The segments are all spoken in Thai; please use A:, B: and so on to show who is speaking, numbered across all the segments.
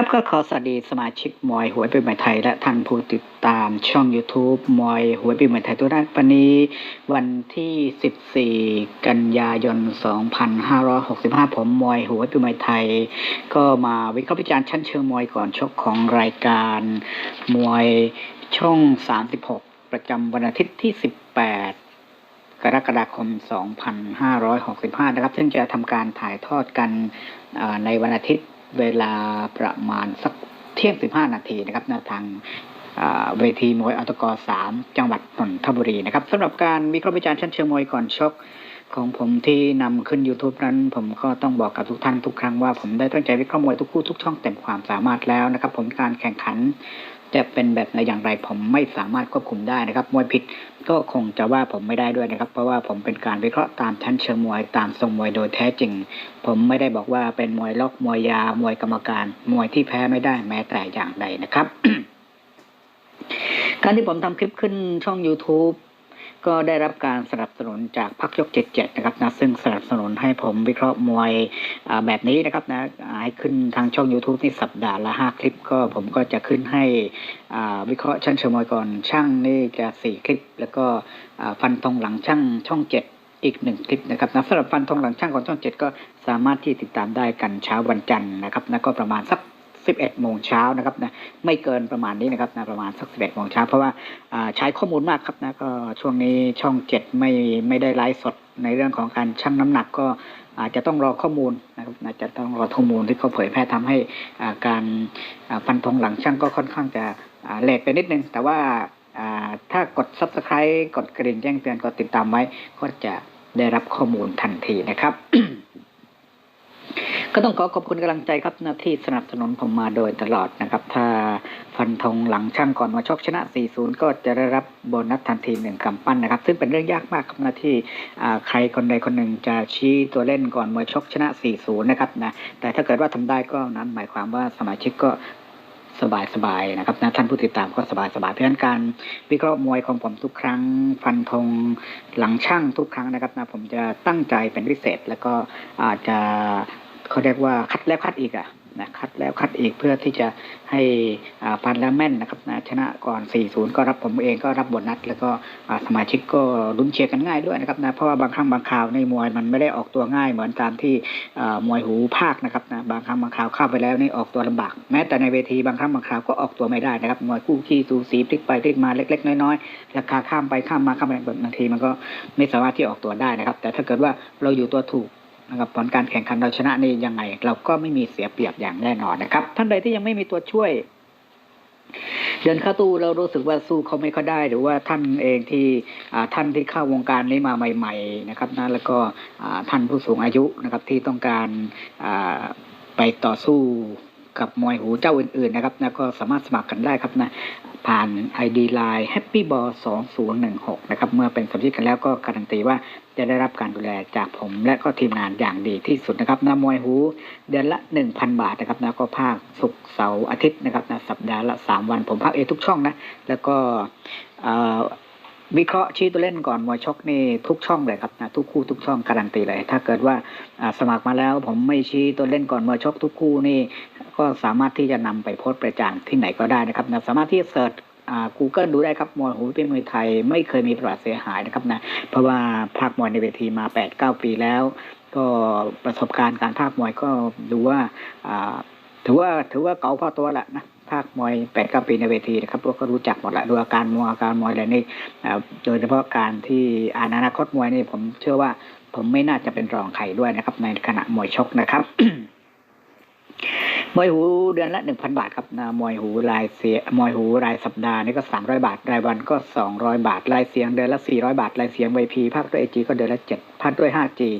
A: ครับก็ขอสวัสดีสมาชิกมวยหวยปีใหม่ไทย และท่านผู้ติดตามช่อง YouTube มวยหวยปีใหม่ไทยตัวแรกวันนี้ วันที่ 14 กันยายน 2565 ผมมวยหวยปีใหม่ไทย ก็มาวิเคราะห์วิจารณ์ชั้นเชิงมวยก่อนชกของรายการมวยช่อง 36 ประจำวันอาทิตย์ที่ 18กรกฎาคม 2565 นะครับ ซึ่งจะทำการถ่ายทอดกันในวันอาทิตย์ เวลาประมาณสักเที่ยง 15 นาทีนะครับณทางเวทีมวยอัตกสามจังหวัดนนทบุรีนะครับสำหรับการวิเคราะห์วิจารณ์ชั้นเชิงมวยก่อนชกของผมที่นำขึ้น YouTube นั้น ผมก็ต้องบอกกับทุกท่านทุกครั้งว่าผมได้ตั้งใจวิเคราะห์มวยทุกคู่ทุกช่องเต็มความสามารถแล้วนะครับ ผมการแข่งขัน จะเป็นแบบไหนอย่างไรผมไม่สามารถควบคุมได้นะครับ มวยผิดก็คงจะว่าผมไม่ได้ด้วยนะครับ เพราะว่าผมเป็นการวิเคราะห์ตามชั้นเชิงมวยตามทรงมวยโดยแท้จริง ผมไม่ได้บอกว่าเป็นมวยล็อกมวยยามวยกรรมการ มวยที่แพ้ไม่ได้แม้แต่อย่างใดนะครับ การที่ผมทำคลิปขึ้นช่อง YouTube ก็ได้รับการสนับสนุนจากพักยก 77 นะครับนะซึ่งสนับสนุนให้ผมวิเคราะห์มวยแบบนี้นะครับนะให้ขึ้นทางช่อง YouTube นี่สัปดาห์ละ 5 คลิปก็ผมก็จะขึ้นให้วิเคราะห์ชั้นเชิงมวยก่อนช่างนี่จะ 4 คลิป แล้วก็ฟันธงหลังช่างช่อง 7อีกหนึ่งคลิปนะครับนะสำหรับฟันธงหลังช่างของช่อง7ก็สามารถที่ติดตามได้กันเช้าวันจันทร์นะครับนะก็ประมาณสัก 11โมงเช้านะครับนะไม่เกินประมาณนี้นะครับนะประมาณสัก11โมงเช้าเพราะว่าใช้ข้อมูลมากครับนะก็ช่วงนี้ช่อง 7 ไม่ไม่ได้ไลฟ์สดในเรื่องของการชั่งน้ำหนักก็อาจจะต้องรอข้อมูลนะครับจะต้องรอข้อมูลที่เขาเผยแพร่ทำให้การฟันธงหลังชั่งก็ค่อนข้างจะเลทไปนิดนึง แต่ว่าอ่าถ้ากด subscribe กดกระดิ่งแจ้งเตือนกดติดตามไว้ก็จะได้รับข้อมูลทันทีนะครับ ก็ต้องขอขอบคุณกำลังใจครับนะที่สนับสนุนผมมาโดยตลอดนะครับ ถ้าฟันธงหลังช่างก่อนมาชกชนะ 4-0 ก็จะได้รับโบนัสทันทีหนึ่งกำปั้นนะครับ ซึ่งเป็นเรื่องยากมากครับนะที่ใครคนใดคนหนึ่งจะชี้ตัวเล่นก่อนมาชกชนะ 4-0 นะครับนะแต่ถ้าเกิดว่าทำได้ก็นั้นหมายความว่าสมาชิกก็สบายสบายๆนะครับนะท่านผู้ติดตามก็สบายสบายๆเพราะฉะนั้นการวิเคราะห์มวยของผมทุกครั้ง ฟันธงหลังช่างทุกครั้งนะครับนะผมจะตั้งใจเป็นพิเศษ แล้วก็อาจจะ เขาเรียกว่าคัดแล้วคัดอีกอะนะคัดแล้วคัดอีกเพื่อที่จะให้ฟันแล้วแม่นนะครับนะชนะก่อน 4-0 ก็รับผมเองก็รับโบนัส แล้วก็สมาชิกก็ลุ้นเชียร์กันง่ายด้วยนะครับนะเพราะว่าบางครั้งบางคราวในมวยมันไม่ได้ออกตัวง่ายเหมือนตามที่มวยหูภาคนะครับนะบางครั้งบางคราวเข้าไปแล้วนี่ออกตัวลำบาก แม้แต่ในเวทีบางครั้งบางคราวก็ออกตัวไม่ได้นะครับมวยคู่ขี้สูสีพลิกไปพลิกมาเล็ก ๆ น้อยๆราคาข้ามไปข้ามมาข้ามไปบางทีมันก็ไม่สามารถที่ออกตัวได้นะครับ แต่ถ้าเกิดว่าเราอยู่ตัวถูก นะครับผลการแข่งขันเราชนะนี่ยังไง เราก็ไม่มีเสียเปรียบอย่างแน่นอนนะครับ ท่านใดที่ยังไม่มีตัวช่วยเดินเข้าตู้เรารู้สึกว่าสู้เขาไม่ค่อยได้ หรือว่าท่านเองที่ท่านที่เข้าวงการนี้มาใหม่ ๆ นะครับนะแล้วก็ท่านผู้สูงอายุนะครับที่ต้องการไปต่อสู้ กับมวยหูเจ้าอื่นๆนะครับนะก็สามารถสมัครกันได้ครับนะผ่าน ID Line Happy Ball 2016 นะครับ เมื่อเป็นสมาชิกกันแล้วก็การันตีว่าจะได้รับการดูแลจากผมและก็ทีมงานอย่างดีที่สุดนะครับนามวยหูเดือนละ 1,000 บาทนะครับนะก็ภาคศุกร์เสาร์อาทิตย์นะครับนะสัปดาห์ละ 3 วันผมภาคเอทุกช่องนะ แล้วก็อ่อ วิเคราะห์ชี้ตัวเล่นก่อนมวยชกนี่ทุกช่องเลยครับนะทุกคู่ทุกช่องการันตีเลย ถ้าเกิดว่าสมัครมาแล้ว ผมไม่ชี้ตัวเล่นก่อนมวยชกทุกคู่นี่ ก็สามารถที่จะนำไปโพสต์ประจานที่ไหนก็ได้นะครับนะสามารถที่เสิร์ชอ่า Google ดูได้ครับมวยหูเป็นมวยไทยไม่เคยมีประวัติเสียหายนะครับนะเพราะว่าภาคมวยในเวทีมา 8-9 ปีแล้ว ก็ประสบการณ์การภาคมวยก็ดูว่าอ่าถือว่าถือว่าเก่าพอตัวแหละนะ ภาคมวยแปดเก้าปีในเวทีนะครับเราก็รู้จักหมดละดูอาการมวยอาการมวยอะไรนี่โดยเฉพาะการที่อ่านอนาคตมวยนี่ผมเชื่อว่าผมไม่น่าจะเป็นรองใครด้วยนะครับ ในขณะมวยชกนะครับมวยหูเดือนละหนึ่งพันบาทครับนะมวยหูรายเสียมวยหูรายสัปดาห์นี่ก็สามร้อยบาท รายวันก็สองร้อยบาท รายเสียงเดือนละสี่ร้อยบาท รายเสียงไวพีภาคด้วยเอจีก็เดือนละเจ็ดภาคด้วยห้าจี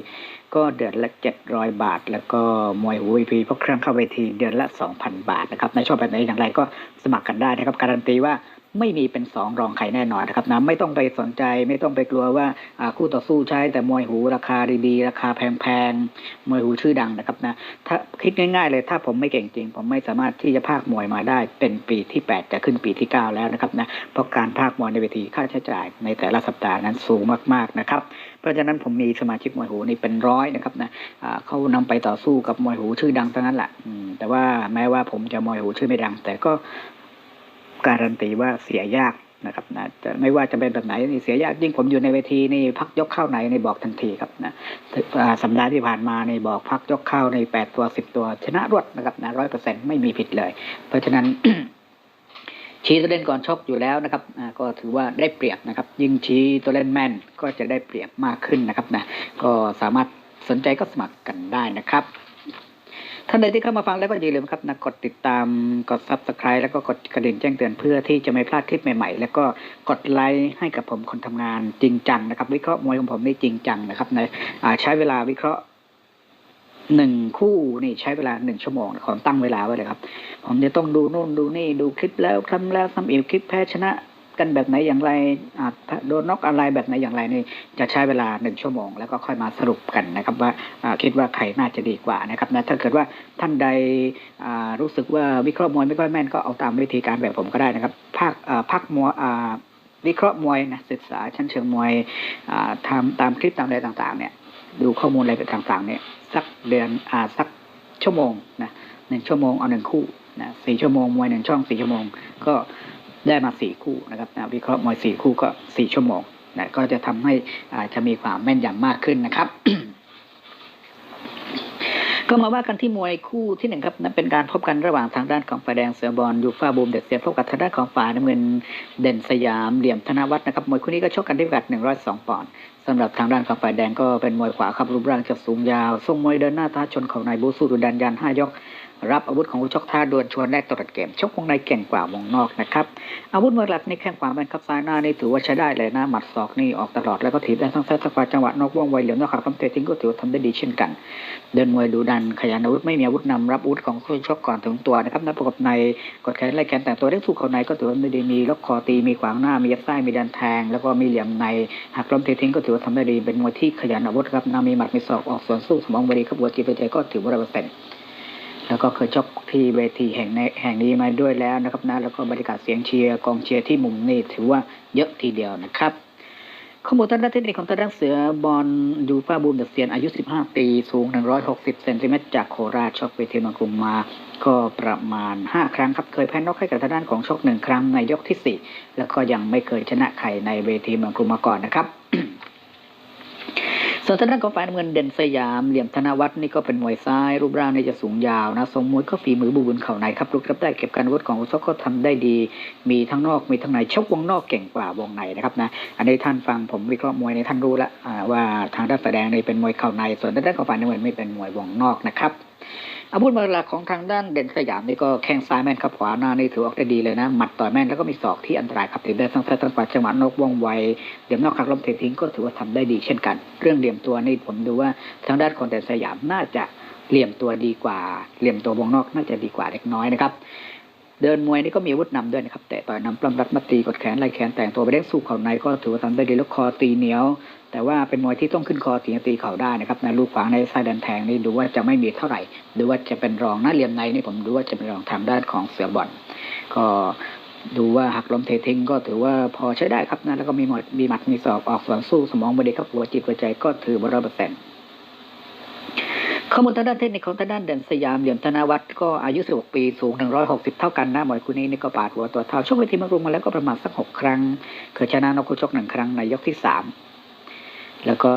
A: ก็เดือนละเจ็ดร้อยบาท แล้วก็มวยหูวีพีพวกเครื่องเข้าเวทีเดือนละสองพันบาทนะครับในชอบแบบไหนอย่างไรก็สมัครกันได้นะครับ การันตีว่าไม่มีเป็นสองรองใครแน่นอนนะครับนะไม่ต้องไปสนใจไม่ต้องไปกลัวว่าคู่ต่อสู้ใช้แต่มวยหูราคาดีๆ ราคาแพงๆมวยหูชื่อดังนะครับนะถ้าคิดง่าย ๆ เลยถ้าผมไม่เก่งจริง ผมไม่สามารถที่จะพากมวยมาได้เป็นปีที่ 8 จะขึ้นปีที่ 9 แล้วนะครับนะเพราะการพากมวยในเวทีค่าใช้จ่ายในแต่ละสัปดาห์นั้นสูงมากๆนะครับ เพราะฉะนั้นผมมีสมาชิกมวยหูนี่เป็นร้อยนะครับนะเขานำไปต่อสู้กับมวยหูชื่อดังทั้งนั้นแหละแต่ว่าแม้ว่าผมจะมวยหูชื่อไม่ดัง แต่ก็การันตีว่าเสียยากนะครับนะจะไม่ว่าจะเป็นแบบไหนนี่เสียยากยิ่งผมอยู่ในเวทีนี่พักยกเข้าไหนในบอกทันทีครับนะสัปดาห์ที่ผ่านมาในบอกพักยกเข้าในแปดตัวสิบตัวชนะรวดนะครับนะร้อยเปอร์เซ็นไม่มีผิดเลย เพราะฉะนั้น ชี้ตัวเล่นก่อนชกอยู่แล้วนะครับก็ถือว่าได้เปรียบนะครับ ยิ่งชี้ตัวเล่นแม่นก็จะได้เปรียบมากขึ้นนะครับนะก็สามารถสนใจก็สมัครกันได้นะครับท่านใดที่เข้ามาฟังแล้วก็อย่าลืมครับนะกดติดตามกด subscribe แล้วก็กดกระดิ่งแจ้งเตือนเพื่อที่จะไม่พลาดคลิปใหม่ๆ แล้วก็กดไลค์ให้กับผมคนทำงานจริงจังนะครับ วิเคราะห์มวยของผมนี่จริงจังนะครับในใช้เวลาวิเคราะห์ หนึ่งคู่นี่ใช้เวลาหนึ่งชั่วโมงขอตั้งเวลาไว้เลยครับ ผมจะต้องดูโน่นดูนี่ดูคลิปแล้วทำแล้วทำอีกคลิปแพ้ชนะกันแบบไหนอย่างไรโดนน็อกอะไรแบบไหนอย่างไรนี่จะใช้เวลาหนึ่งชั่วโมง แล้วก็ค่อยมาสรุปกันนะครับว่าคิดว่าใครน่าจะดีกว่านะครับนะถ้าเกิดว่าท่านใดรู้สึกว่าวิเคราะห์มวยไม่ค่อยแม่นก็เอาตามวิธีการแบบผมก็ได้นะครับภาคภาคมวยวิเคราะห์มวยนะศึกษาชั้นเชิงมวยทำตามคลิปตามอะไรต่างๆเนี่ยดูข้อมูลอะไรต่างๆเนี่ย สักเดือนอ่าสักชั่วโมงนะหนึ่งชั่วโมงเอาหนึ่งคู่นะสี่ชั่วโมงมวยหนึ่งช่องสี่ชั่วโมง ก็ได้มาสี่คู่นะครับนะวิเคราะห์มวยสี่คู่ก็สี่ชั่วโมงนะก็จะทำให้อ่าจะมีความแม่นยำมากขึ้นนะครับ ก็มาว่ากันที่มวยคู่ที่หนึ่งครับนั่นเป็นการพบกันระหว่างทางด้านของฝ่ายแดงเสือบอลยูฟ่าบูมเด็ดเสียพบกับทางด้านของฝ่ายน้ำเงินเด่นสยามเหลี่ยมธนวัฒน์นะครับมวยคู่นี้ก็ชกกันที่พิกัด102ปอนด์ สำหรับทางด้านของฝ่ายแดงก็เป็นมวยขวาครับรูปร่างจะสูงยาวทรงมวยเดินหน้าท้าชนของนายบูสูดุดันยันห้ายก รับอาวุธของผู้ชกท่าดวลชวนแรกตลอดเกมชกวงในเก่งกว่าวงนอกนะครับอาวุธมวยหลักในแข้งขวาแมนครับซ้ายหน้านี่ถือว่าใช้ได้เลยนะหมัดศอกนี่ออกตลอดแล้วก็ถีบได้ทั้งซ้ายทั้งขวาจังหวะนอกว่องไวเหลี่ยมนอกขาคำเตะทิ้งก็ถือว่าทำได้ดีเช่นกัน เดินมวยดูดันขยันอาวุธไม่มีอาวุธนำรับอาวุธของคู่ชกก่อนถึงตัวนะครับนับประกบในกดแขนไล่แขนแต่งตัวเล่นสู้เขาในก็ถือว่าไม่ดีมีล็อกคอตีมีขวางหน้ามียัดไส้มีดันแทง แล้วก็มีเหลี่ยมในหักล้มเททิ้งก็ถือว่าทำได้ดีเป็นมวยที่ขยันอาวุธครับนามีหมัดมีศอกออกสวนสู้สมองบริครับหัวจีไปใจก็ถือว่าร้อยเปอร์เซ็นต์ แล้วก็เคยชกที่เวทีแห่งในแห่งนี้มาด้วยแล้วนะครับนะแล้วก็บรรยากาศเสียงเชียร์กองเชียร์ที่มุมนี่ถือว่าเยอะทีเดียวนะครับข้อมูลทางด้านเทคนิคของทางด้านเสือบอลยูฟ่าบูมเดเซียนอายุ 15 ปี สูง 160 เซนติเมตรจากโคราชชกเวทีมังกรมมา ก็ประมาณ 5 ครั้งครับ เคยแพ้นอกให้กับทางด้านของชกหนึ่งครั้งในยกที่ 4 แล้วก็ยังไม่เคยชนะใครในเวทีเมืองกรุงมาก่อนนะครับ ส่วนทางด้านของฝ่ายน้ำเงินเด่นสยาม เหลี่ยมธนวัฒน์นี่ก็เป็นมวยซ้าย รูปร่างนี่จะสูงยาวนะทรงมวยก็ฝีมือบูบุญเข่าในครับลุกรับได้เก็บการวุธของอุซกก็ทำได้ดี มีทั้งนอกมีทั้งในชกวงนอกเก่งกว่าวงในนะครับนะอันนี้ท่านฟังผมวิเคราะห์มวยในท่านรู้ละว่าว่าทางด้านฝ่ายแดงนี่เป็นมวยเข่าใน ส่วนทางด้านของฝ่ายน้ำเงินไม่เป็นมวยวงนอกนะครับ อาวุธมวยหลักของทางด้านเด่นสยามนี่ก็แข้งซ้ายแม่นครับขวาหน้านี่ถือออกได้ดีเลยนะ หมัดต่อยแม่นแล้วก็มีศอกที่อันตรายครับถึงได้ทั้งซ้ายทั้งขวาจังหวะนกว่องไวเหลี่ยมนอกขักล้มเททิ้งก็ถือว่าทำได้ดีเช่นกัน เรื่องเหลี่ยมตัวนี่ผมดูว่าทางด้านของเด่นสยามน่าจะเหลี่ยมตัวดีกว่า เหลี่ยมตัววงนอกน่าจะดีกว่าเล็กน้อยนะครับเดินมวยนี่ก็มีอาวุธนำด้วยนะครับแต่ต่อยนำปล้ำรัดมาตีกดแขนไล่แขนแต่งตัวไปเล่นสู้เข่าในก็ถือว่าทำได้ดีแล้วคอตีเหนียว แต่ว่าเป็นมวยที่ต้องขึ้นคอตีตีเข่าได้นะครับในลูกขวางในไส้ดันแทงนี่ดูว่าจะไม่มีเท่าไหร่ดูว่าจะเป็นรองหนะเหลี่ยมในนี่ผมดูว่าจะเป็นรองทางด้านของเสือบอลก็ดูว่าหักล้มเททิ้งก็ถือว่าพอใช้ได้ครับนะแล้วก็มีหมดมีหมัดมีศอกออกสวนสู้สมองบริครับหัวจิตหัวใจก็ถือว่าร้อยเปอร์เซ็นต์ข้อมูลทางด้านเทคนิคของทางด้านเด่นสยามเหลี่ยมธนวัฒน์ก็อายุ 16 ปีสูง 160 เท่ากันนะมวยคู่นี้นี่ก็ปาดหัวตัวเท่าชกเวทีมารุมมาแล้วก็ประมาณสัก 6 ครั้ง เคยชนะนอกคู่ชกหนึ่งครั้งในยกที่ 3 แล้วก็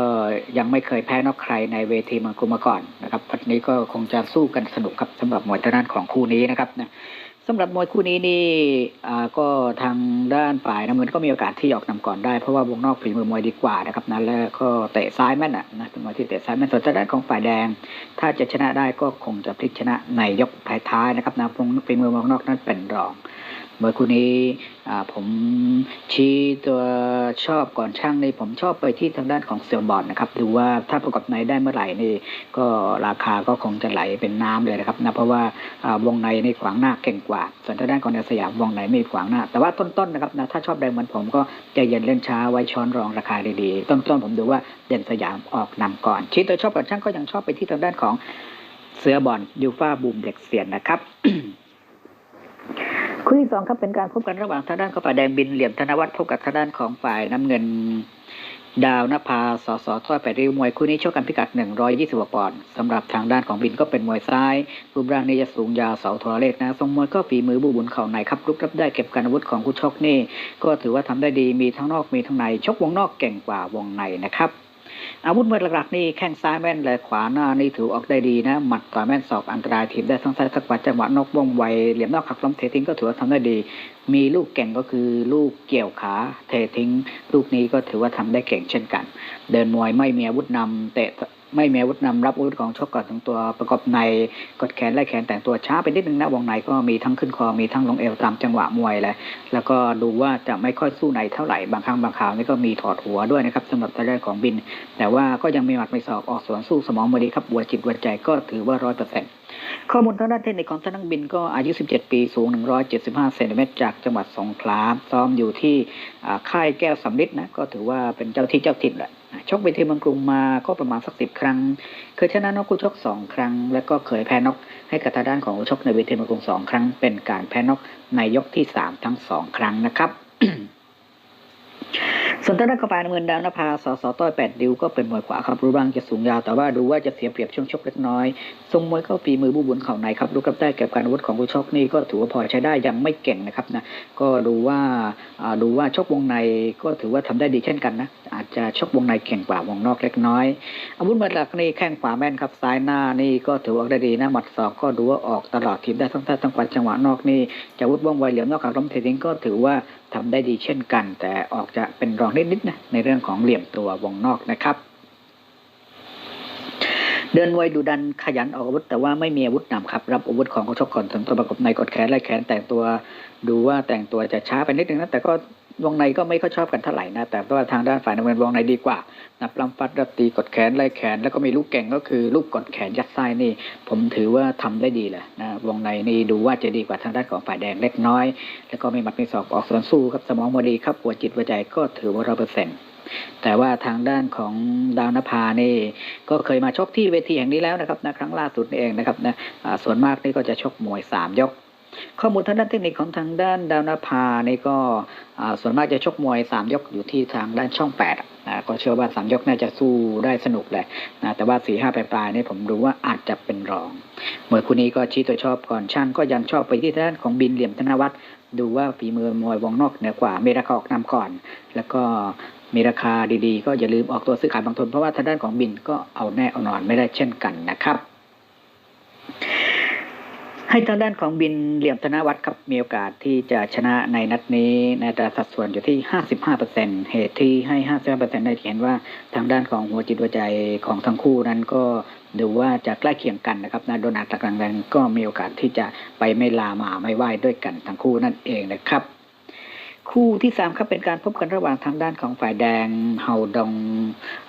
A: ยังไม่เคยแพ้นอกใครในเวทีมังกรมาก่อนนะครับวันนี้ก็คงจะสู้กันสนุกครับสำหรับมวยทางด้านของคู่นี้นะครับนะสำหรับมวยคู่นี้นี่อ่าก็ทางด้านฝ่ายน้ำเงินก็มีโอกาสที่ออกนำก่อนได้เพราะว่าวงนอกฝีมือมวยดีกว่านะครับนะแล้วก็เตะซ้ายแม่นอะนะเป็นมวยที่เตะซ้ายแม่นส่วนทางด้านของฝ่ายแดง ถ้าจะชนะได้ก็คงจะพลิกชนะในยกท้ายๆนะครับนะวงฝีมือวงนอกนั้นเป็นรอง มวยคู่นี้ผมชี้ตัวชอบก่อนช่างในผมชอบไปที่ทางด้านของเซียบอลนะครับดูว่าถ้าประกอบในได้เมื่อไหร่นี่ก็ราคาก็คงจะไหลเป็นน้ำเลยนะครับนะเพราะว่าวงในนี่ขวางหน้าเก่งกว่า ส่วนทางด้านของเนสยามวงในไม่ขวางหน้า แต่ว่าต้นๆนะครับนะถ้าชอบแดงเหมือนผมก็ใจเย็นเล่นช้าไว้ช้อนรองราคาดีๆ ต้นๆผมดูว่าเด่นสยามออกนำก่อน ชี้ตัวชอบก่อนช่างก็ยังชอบไปที่ทางด้านของเสือบอลยูฟ่าบูมเด็กเสียนนะครับ คู่ที่สองครับเป็นการพบกันระหว่างทางด้านของฝ่ายแดงบินเหลี่ยมธนวัฒน์พบกับทางด้านของฝ่ายน้ำเงิน ดาวนภาสสทอดแปดริ้วมวยคู่นี้ชกกันพิกัด 120ปอนด์สำหรับทางด้านของบินก็เป็นมวยซ้ายรูปร่างนี่จะสูงยาวเสาโทรเลขนะทรงมวยก็ฝีมือบูบุญเข่าในครับลุกรับได้เก็บการอาวุธของคู่ชกนี่ ก็ถือว่าทำได้ดีมีทั้งนอกมีทั้งในชกวงนอกเก่งกว่าวงในนะครับ อาวุธมือหลักๆนี่แข้งซ้ายแม่นและขวาหน้านี่ถือออกได้ดีนะ หมัดขวาแม่นศอกอันตรายทีมได้ทั้งซ้ายทั้งขวาจังหวะนอกว่องไวเหลี่ยมนอกขักล้มเททิ้งก็ถือว่าทำได้ดี มีลูกเก่งก็คือลูกเกี่ยวขาเททิ้ง ลูกนี้ก็ถือว่าทำได้เก่งเช่นกัน เดินมวยไม่มีอาวุธนำเตะ ไม่มีอาวุธนำรับอาวุธของชกก่อนถึงตัวประกอบในกดแขนไล่แขนแต่งตัวช้าไปนิดนึงนะวงในก็มีทั้งขึ้นคอมีทั้งลงเอวตามจังหวะมวยแหละแล้วก็ดูว่าจะไม่ค่อยสู้ในเท่าไหร่บางครั้งบางคราวนี่ก็มีถอดหัวด้วยนะครับสำหรับทางด้านของบิน แต่ว่าก็ยังมีหมัดไม่ศอกออกสวนสู้สมองมวยดีครับวัวจิตวัวใจก็ถือว่าร้อยเปอร์เซ็นต์ข้อมูลทางด้านเทคนิคของท่านนักบินก็อายุ 17 ปีสูง 175 เซนติเมตรจากจังหวัดสงขลาซ้อมอยู่ที่อ่าค่ายแก้วสำลิดนะก็ถือว่าเป็นเจ้าที่เจ้าถิ่นแหละ ชกเวทีเมืองกรุงมาก็ประมาณสักสิบครั้ง เคยชนะนอกคู่ชกสองครั้ง แล้วก็เคยแพ้นอกให้กับทางด้านของชกในเวทีเมืองกรุงสองครั้ง เป็นการแพ้นอกในยกที่สามทั้งสองครั้งนะครับ ส่วนด้านกระปายน้ำเงินดาวนภาสสต้อยแปดดิวก็เป็นมวยขวาครับรูปร่างจะสูงยาวแต่ว่าดูว่าจะเสียเปรียบช่วงชกเล็กน้อยทรงมวยเข้าฝีมือบูบุญเข่าในครับลูกกับได้เก็บการวุธของผู้ชกนี่ก็ถือว่าพอใช้ได้ยังไม่เก่งนะครับนะก็ดูว่าดูว่าชกวงในก็ถือว่าทำได้ดีเช่นกันนะอาจจะชกวงในเก่งกว่าวงนอกเล็กน้อย อาวุธมัดหลักนี่แข้งขวาแม่นครับซ้ายหน้านี่ก็ถือว่าได้ดีนะหมัดศอกก็ดูว่าออกตลอดทีมได้ทั้งท่าทั้งปัดจังหวะนอกนี่จะวุธว่องไวเหลี่ยมนอกขังล้มเททิ้งก็ถือว่า ทำได้ดีเช่นกัน แต่ออกจะเป็นรองนิดๆนะในเรื่องของเหลี่ยมตัววงนอกนะครับ เดินไวดูดันขยันออกอาวุธ แต่ว่าไม่มีอาวุธนำครับรับอาวุธของเขาชกก่อนถึงตัวประกบในกดแขนไล่แขนแต่งตัว ดูว่าแต่งตัวจะช้าไปนิดนึงนะแต่ก็ วงในก็ไม่ค่อยชอบกันเท่าไหร่นะ แต่ว่าทางด้านฝ่ายน้ำเงินวงในดีกว่านับลำฟัดรับตีกดแขนไล่แขน แล้วก็มีลูกเก่งก็คือลูกกดแขนยัดไส้นี่ ผมถือว่าทำได้ดีเลยนะวงในนี่ดูว่าจะดีกว่าทางด้านของฝ่ายแดงเล็กน้อย แล้วก็มีหมัดมีศอกออกสวนสู้ครับสมองมดีครับหัวจิตหัวใจก็ถือว่าร้อเปอร์เซ็นต์แต่ว่าทางด้านของดาวนภานี่ก็เคยมาชกที่เวทีแห่งนี้แล้วนะครับนะครั้งล่าสุดนี่เองนะครับนะส่วนมากนี่ก็จะชกมวยสามยก ข้อมูลทางด้านเทคนิคของทางด้านดาวนภานี่ก็ส่วนมากจะชกมวยสามยกอยู่ที่ทางด้านช่องแปดอะนะก็เชื่อว่าสามยกน่าจะสู้ได้สนุกแหละนะแต่ว่าสี่ห้าปลายๆนี่ผมรู้ว่าอาจจะเป็นรองมวยคู่นี้ก็ชี้ตัวชอบก่อนช่างก็ยังชอบไปที่ด้านของบินเหลี่ยมธนวัฒน์ดูว่าฝีมือมวยวงนอกเหนือกว่าเมราคาออกนำก่อน แล้วก็มีราคาดีๆ ก็อย่าลืมออกตัวซื้อขายบางทนเพราะว่าทางด้านของบินก็เอาแน่เอานอนไม่ได้เช่นกันนะครับ ให้ทางด้านของบินเหลี่ยมธนวัฒน์ครับมีโอกาสที่จะชนะในนัดนี้ในอัตราสัดส่วนอยู่ที่ 55%เหตุที่ให้ 55%ได้เห็นว่าทางด้านของหัวจิตหัวใจของทั้งคู่นั้นก็ดูว่าจะใกล้เคียงกันนะครับนะโดนอัตรากลางๆก็มีโอกาสที่จะไปไม่ลามาไม่ไหว้ด้วยกันทั้งคู่นั่นเองนะครับ คู่ที่สามครับเป็นการพบกันระหว่างทางด้านของฝ่ายแดงเฮาดอง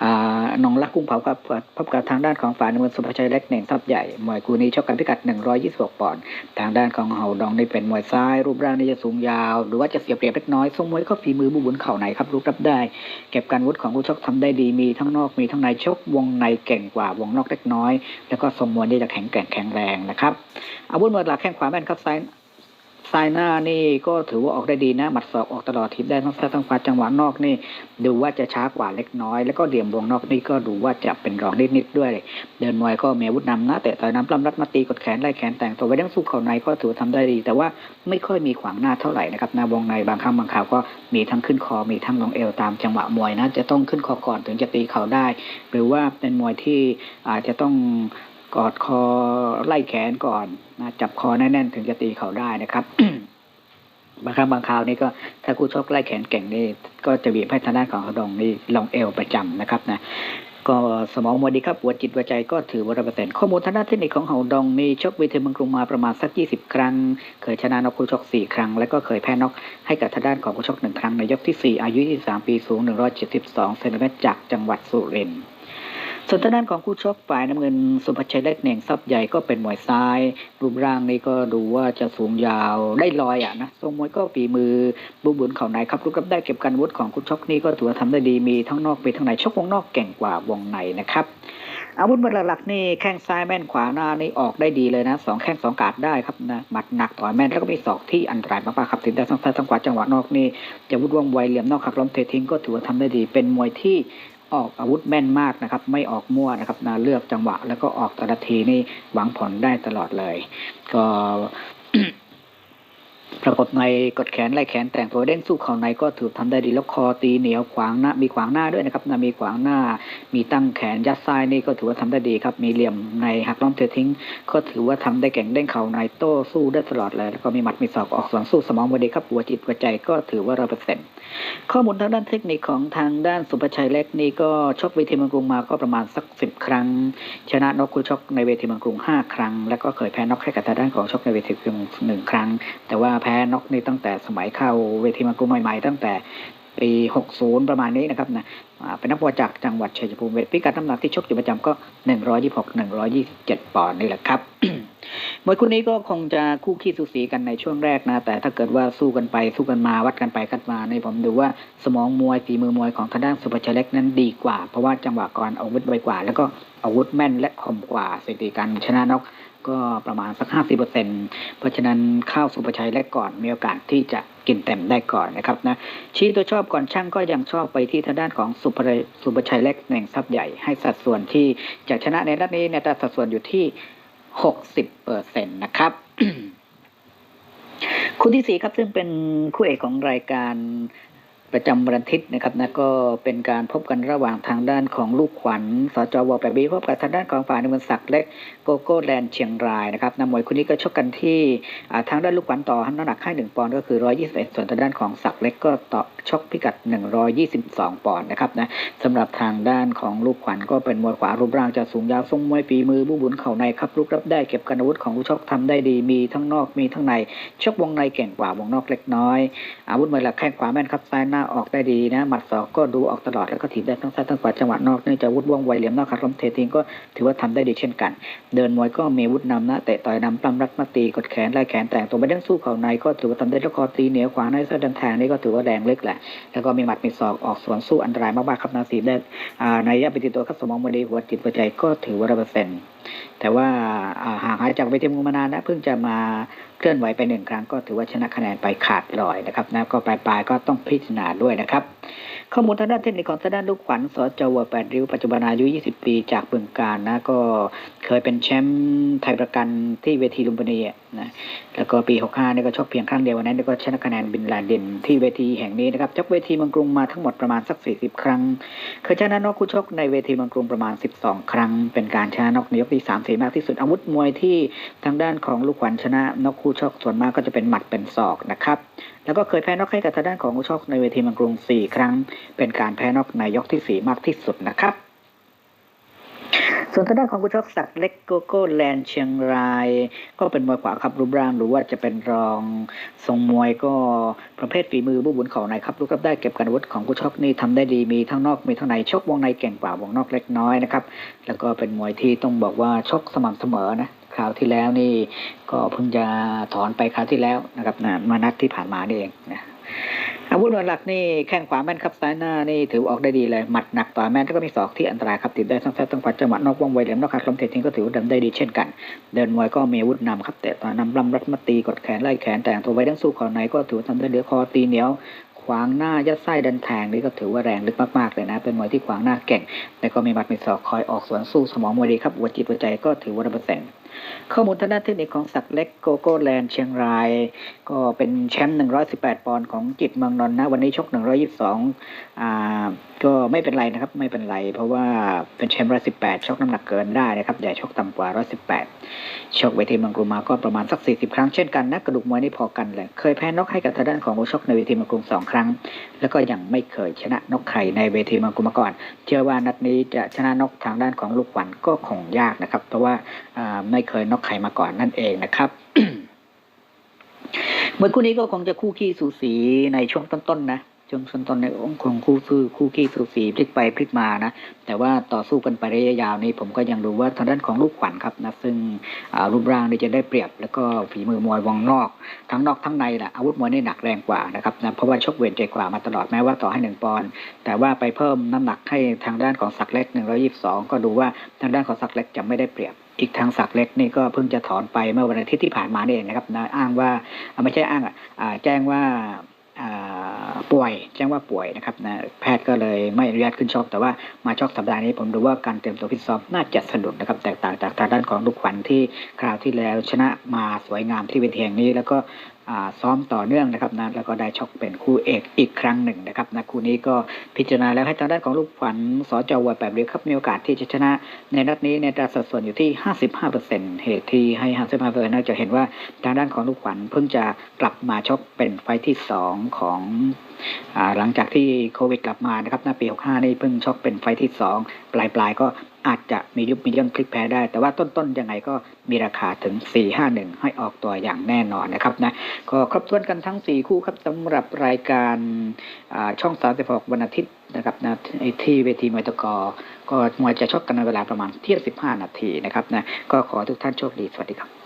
A: อ่านองลักกุ้งเผาครับพบกับทางด้านของฝ่ายน้ำเงินสุภชัยเล็กเน่งทรัพย์ใหญ่มวยคู่นี้ชกกันพิกัด 126 ปอนด์ทางด้านของเฮาดองนี่เป็นมวยซ้าย รูปร่างนี่จะสูงยาว หรือว่าจะเสียเปรียบเล็กน้อยทรงมวยก็ฝีมือบุบุนเข่าไหนครับรูปรับได้ เก็บการวุฒิของผู้ชกทำได้ดีมีทั้งนอกมีทั้งในชกวงในเก่งกว่าวงนอกเล็กน้อย แล้วก็ทรงมวยนี่จะแข็งแกร่งแข็งแรงนะครับอาวุธมวยหลักแข้งขวาแม่นครับซ้าย ซ้ายหน้านี่ก็ถือว่าออกได้ดีนะหมัดศอกออกตลอดทิศได้ทั้งซ้ายทั้งขวาจังหวะนอกนี่ ดูว่าจะช้ากว่าเล็กน้อย แล้วก็เหลี่ยมวงนอกนี่ก็ดูว่าจะเป็นรองนิดๆด้วย เดินมวยก็มีอาวุธนำนะแต่ต่อยน้ำปล้ำรัดมาตีกดแขนไล่แขนแต่งตัวไว้ดั้งสู้เข่าในก็ถือว่าทำได้ดี แต่ว่าไม่ค่อยมีขวางหน้าเท่าไหร่นะครับหน้าวงในบางครั้งบางคราวก็มีทั้งขึ้นคอมีทั้งลงเอวตามจังหวะมวยนะจะต้องขึ้นคอก่อนถึงจะตีเข่าได้ หรือว่าเป็นมวยที่อาจจะต้อง กอดคอไล่แขนก่อนนะจับคอแน่นๆถึงจะตีเขาได้นะครับบางครั้งบางคราวนี่ก็ถ้าคู่ชกไล่แขนเก่งนี่ก็จะบีบให้ทางด้านของเขาดงนี่ลงเอวประจำนะครับนะก็สมองมวดีครับหัวจิตหัวใจก็ถือว่าร้อยเปอร์เซ็นต์ข้อมูลทางด้านเทคนิคของเฮาดองมีชกเวทีเมืองกรุงมาประมาณสัก20ครั้ง เคยชนะน็อกคู่ชก4ครั้ง แล้วก็เคยแพ้น็อกให้กับทางด้านของคู่ชกหนึ่งครั้งในยกที่4อายุ 23 ปีสูง 172เซนติเมตรจากจังหวัดสุรินทร์ ส่วนทางด้านของคู่ชกฝ่ายน้ำเงินสุภชัยเล็กเหน่งซับใหญ่ก็เป็นมวยซ้าย รูปร่างนี่ก็ดูว่าจะสูงยาวได้ลอยอะนะทรงมวยก็ฝีมือบุบุญเข่าในครับรูปรับได้เก็บการวุธของคู่ชกนี่ก็ถือว่าทำได้ดีมีทั้งนอกมีทั้งในชกวงนอกเก่งกว่าวงในนะครับอาวุธหลักๆนี่แข้งซ้ายแม่นขวาหน้านี่ออกได้ดีเลยนะสองแข้งสองกาดได้ครับนะหมัดหนักต่อยแม่นแล้วก็มีศอกที่อันตรายมากๆครับถึงได้ทั้งซ้ายทั้งขวาจังหวะนอกนี่จะวุดว่องไวเหลี่ยมนอกหักล้มเททิ้งก็ถือว่าทำได้ดี เป็นมวยที่ ออกอาวุธแม่นมากนะครับ ไม่ออกมั่วนะครับนะเลือกจังหวะ แล้วก็ออกแต่ละทีนี่หวังผลได้ตลอดเลย ก็ ประกบในกดแขนไล่แขนแต่งตัวเด้งสู้เข่าในก็ถือทำได้ดีแล้วคอตีเหนียวขวางหน้ามีขวางหน้าด้วยนะครับนะมีขวางหน้า มีตั้งแขนยัดซ้ายนี่ก็ถือว่าทำได้ดีครับ มีเหลี่ยมในหักล้อมเททิ้ง ก็ถือว่าทำได้เก่งเด้งเข่าในโต้สู้ได้ตลอดเลย แล้วก็มีหมัดมีศอกออกสวนสู้สมองบดีครับหัวจิตหัวใจก็ถือว่าร้อยเปอร์เซ็นต์ข้อมูลทางด้านเทคนิคของทางด้านสุภชัยเล็กนี่ก็ชกเวทีเมืองกรุงมาก็ประมาณสักสิบครั้ง ชนะนกคู่ชกในเวทีเมืองกรุงห้าครั้ง แล้วก็เคยแพ้นกให้กับทางด้านของชกในเวทีเมืองกรุงหนึ่งครั้ง แต่ว่าแพ้นกนี่ตั้งแต่สมัยเข้าเวทีมืองกรใหม่ๆ ตั้งแต่ปี 60 ประมาณนี้นะครับนะเป็นนักมวยจากจังหวัดชัยภูมิเวทพิกัดน้ำหนักที่ชกอยู่ประจำก็ 126 127 ปอนด์นี่แหละครับมวยคู่นี้ก็คงจะคู่ขี้สูสีกันในช่วงแรกนะ แต่ถ้าเกิดว่าสู้กันไปสู้กันมาวัดกันไปกันมาในผมดูว่าสมองมวยฝีมือมวยของทางด้านสุภชัยเล็กนั้นดีกว่า เพราะว่าจังหวะก่อนอาวุธไวกว่า แล้วก็อาวุธแม่นและคมกว่าสถิติการชนะนก ก็ประมาณสัก 50%เพราะฉะนั้นข้าวสุภชัยเล็กก่อนมีโอกาสที่จะกินเต็มได้ก่อนนะครับนะชี้ตัวชอบก่อนช่างก็ยังชอบไปที่ทางด้านของสุภสุภชัยเล็กแหน่งทรัพย์ใหญ่ให้สัดส่วนที่จะชนะในนัดนี้เนี่ยแต่สัดส่วนอยู่ที่ 60เปอร์เซ็นตนะครับคู่ที่สี่ครับซึ่งเป็นคู่เอกของรายการ ประจำวันอาทิตย์นะครับนะก็เป็นการพบกันระหว่างทางด้านของลูกขวัญสจวแปบีพบกับทางด้านของฝ่ายนวลศักดิ์เล็กโกโก้แลนด์เชียงรายนะครับนำมวยคู่นี้ก็ชกกันที่ทางด้านลูกขวัญต่อน้ำหนักให้หนึ่งปอนด์ก็คือ 121 ส่วนทางด้านของศักดิ์เล็กก็ต่อชกพิกัด 122 ปอนด์นะครับนะสำหรับทางด้านของลูกขวัญก็เป็นมวยขวารูปร่างจะสูงยาวทรงมวยฝีมือบูบุญเข่าในครับลูกรับได้เก็บกันอาวุธของผู้ชกทำได้ดีมีทั้งนอกมีทั้งในชกวงในเก่งกว่าวงนอกเล็กน้อย อาวุธมวยหลักแข้งขวาแม่นครับซ้ายหน้าออกได้ดีนะ หมัดศอกก็ดูออกตลอดแล้วก็ถีบได้ทั้งซ้ายทั้งขวาจังหวะนอกเนื่องจากวุธว่องไวเหลี่ยมนอกขัดล้มเททิ้งก็ถือว่าทำได้ดีเช่นกัน เดินมวยก็มีวุธนำนะเตะต่อยนำปล้ำรัดมาตีกดแขนไล่แขนแต่งตัวไปเด้งสู้เข่าในก็ถือว่าทำได้แล้วคอตีเหนียวขวาในซ้ายดันแทงนี่ก็ถือว่าแรงเล็กแหละแล้วก็มีหมัดมีศอกออกสวนสู้อันตรายมากๆครับนาสีได้อ่าในระยะไปติดตัวครับสมองบดีหัวจิตหัวใจก็ถือว่าร้อยเปอร์เซ็นต์ แต่ว่าห่างหายจากเวทีมวยมานานนะเพิ่งจะมาเคลื่อนไหวไปหนึ่งครั้งก็ถือว่าชนะคะแนนไปขาดลอยนะครับนะก็ปลายๆก็ต้องพิจารณาด้วยนะครับ ข้อมูลทางด้านเทคนิคของทางด้านลูกขวัญสจวแปดริ้วปัจจุบันอายุ 20 ปีจากบึงการนะก็เคยเป็นแชมป์ไทยประกันที่เวทีลุมพินีนะแล้วก็ปี 65เนี่ยก็ชกเพียงครั้งเดียววันนั้นก็ชนะคะแนนบินลาเดนที่เวทีแห่งนี้นะครับชกเวทีเมืองกรุงมาทั้งหมดประมาณสัก 40 ครั้ง เคยชนะนอกคู่ชกในเวทีเมืองกรุงประมาณ 12 ครั้ง เป็นการชนะนอกในยกที่3 4มากที่สุดอาวุธมวยที่ทางด้านของลูกขวัญชนะนอกคู่ชกส่วนมากก็จะเป็นหมัดเป็นศอกนะครับ แล้วก็เคยแพ้นอกให้กับทางด้านของคู่ชกในเวทีมืองกรุง 4 ครั้ง เป็นการแพ้นอกในยกที่ 4 มากที่สุดนะครับส่วนทางด้านของกุชกศักดิ์เล็กโกโก้แลนเชียงราย ก็เป็นมวยขวาครับรูปร่างหรือว่าจะเป็นรองทรงมวยก็ประเภทฝีมือบุบุญเข่าในครับลูกรับได้เก็บกันวุธของกุชกนี่ทำได้ดีมีทั้งนอกมีทั้งในชกวงในเก่งกว่าวงนอกเล็กน้อยนะครับแล้วก็เป็นมวยที่ต้องบอกว่าชกสม่ำเสมอนะ คราวที่แล้วนี่ก็เพิ่งจะถอนไปคราวที่แล้วนะครับนะมานัดที่ผ่านมานี่เองนะอาวุธหลักนี่แข้งขวาแม่นครับซ้ายหน้านี่ถือออกได้ดีเลยหมัดหนักต่อแม่นแล้วก็มีศอกที่อันตรายครับติดได้ทั้งซ้ทั้งขวาจังหวะนอกว่องไวเหลี่ยมนอกขาดลมเททิ้งก็ถือว่าทำได้ดีเช่นกัน เดินมวยก็มีอาวุธนำครับแต่ตอยนำลำรัดมาตีกดแขนไล่แขนแต่งตัวไว้ทั้งสู้ข่าในก็ถือว่าทำได้เหลือคอตีเหนียวขวางหน้ายัดไส้ดันแทงนี่ก็ถือว่าแรงลึกมากๆเลยนะ เป็นมวยที่ขวางหน้าเก่งแต่ก็มีหมัดมีศอกคอยออกสวนสู้สมองมวยดีครับหัวจิตหัวใจก็ถือว่าร้อยเปอร์เซ็นต์ ข้อมูลทางด้านเทคนิคของศักเล็กโกโก้แลนด์เชียงราย ก็เป็นแชมป์ 118 ปอนด์ของจิตเมืองนนนะ วันนี้ชก 122 อ่า ก็ไม่เป็นไรนะครับ ไม่เป็นไร เพราะว่าเป็นแชมป์ 118 ชกน้ำหนักเกินได้นะครับ อย่าชกต่ำกว่า 118 ชกเวทีเมืองกรุงมาก็ประมาณสัก 40 ครั้งเช่นกันนะ กระดูกมวยนี่พอกันเลย เคยแพ้นกให้กับทางด้านของผู้ชกในเวทีเมืองกรุงสองครั้ง แล้วก็ยังไม่เคยชนะนกใครในเวทีเมืองกรุงมาก่อน เชื่อว่านัดนี้จะชนะนกทางด้านของลูกขวัญก็คงยากนะครับ เพราะว่าอ่าไม่เคยนกใครมาก่อนนั่นเองนะครับเมื่อคู่นี้ก็คงจะคู่ขี้สูสีในช่วงต้นๆนะช่วงต้นๆในองค์ของคู่สู้คู่ขี้สูสีพลิกไปพลิกมานะแต่ว่าต่อสู้กันไประยะยาวนี้ผมก็ยังดูว่าทางด้านของลูกขวัญครับนะซึ่งรูปร่างนี่จะได้เปรียบ แล้วก็ฝีมือมวยวงนอก ทั้งนอกทั้งในแหละอาวุธมวยนี่หนักแรงกว่านะครับนะเพราะว่าชกเวทใจกว่ามาตลอดแม้ว่าต่อให้หนึ่งปอนด์แต่ว่าไปเพิ่มน้ำหนักให้ทางด้านของศักเล็กหนึ่งร้อยี่สองก็ดูว่าทางด้านของศักเล็กจะไม่ได้เปรียบ อีกทางศักดิ์เล็กนี่ก็เพิ่งจะถอนไปเมื่อวันอาทิตย์ที่ผ่านมานี่เองนะครับนะอ้างว่าไม่ใช่อ้างอะแจ้งว่าป่วยแจ้งว่าป่วยนะครับนะแพทย์ก็เลยไม่อนุญาตขึ้นชกแต่ว่ามาชกสัปดาห์นี้ผมดูว่าการเตรียมตัวฟิตซ้อมน่าจะสนุกนะครับแตกต่างจากทางด้านของลูกขวัญที่คราวที่แล้วชนะมาสวยงามที่เวทีแห่งนี้ แล้วก็ ซ้อมต่อเนื่องนะครับนะแล้วก็ได้ชกเป็นคู่เอกอีกครั้งหนึ่งนะครับนะคู่นี้ก็พิจารณาแล้วให้ทางด้านของลูกขวัญสจวัยแบบเดียวครับมีโอกาสที่จะชนะ ในนัดนี้ในอัตราสัดส่วนอยู่ที่ 55%เหตุที่ให้ 55%น่าจะเห็นว่าทางด้านของลูกขวัญเพิ่งจะกลับมาชกเป็นไฟที่ 2 ของอหลังจากที่โควิดกลับมานะครับหน้าปี 65 นี่เพิ่งชกเป็นไฟที่ 2 ปลายปลายๆก็ อาจจะมียุบมีย่นพลิกแพ้ได้ แต่ว่าต้นๆยังไงก็มีราคาถึง 451 ให้ออกตัวอย่างแน่นอนนะครับนะก็ครบถ้วนกันทั้ง 4 คู่ครับสำหรับรายการอ่าช่อง 36 วันอาทิตย์นะครับนะที่เวทีมวยตะกอ ก็มวยจะชกกันในเวลาประมาณเที่ยง15 นาทีนะครับนะก็ขอทุกท่านโชคดี สวัสดีครับ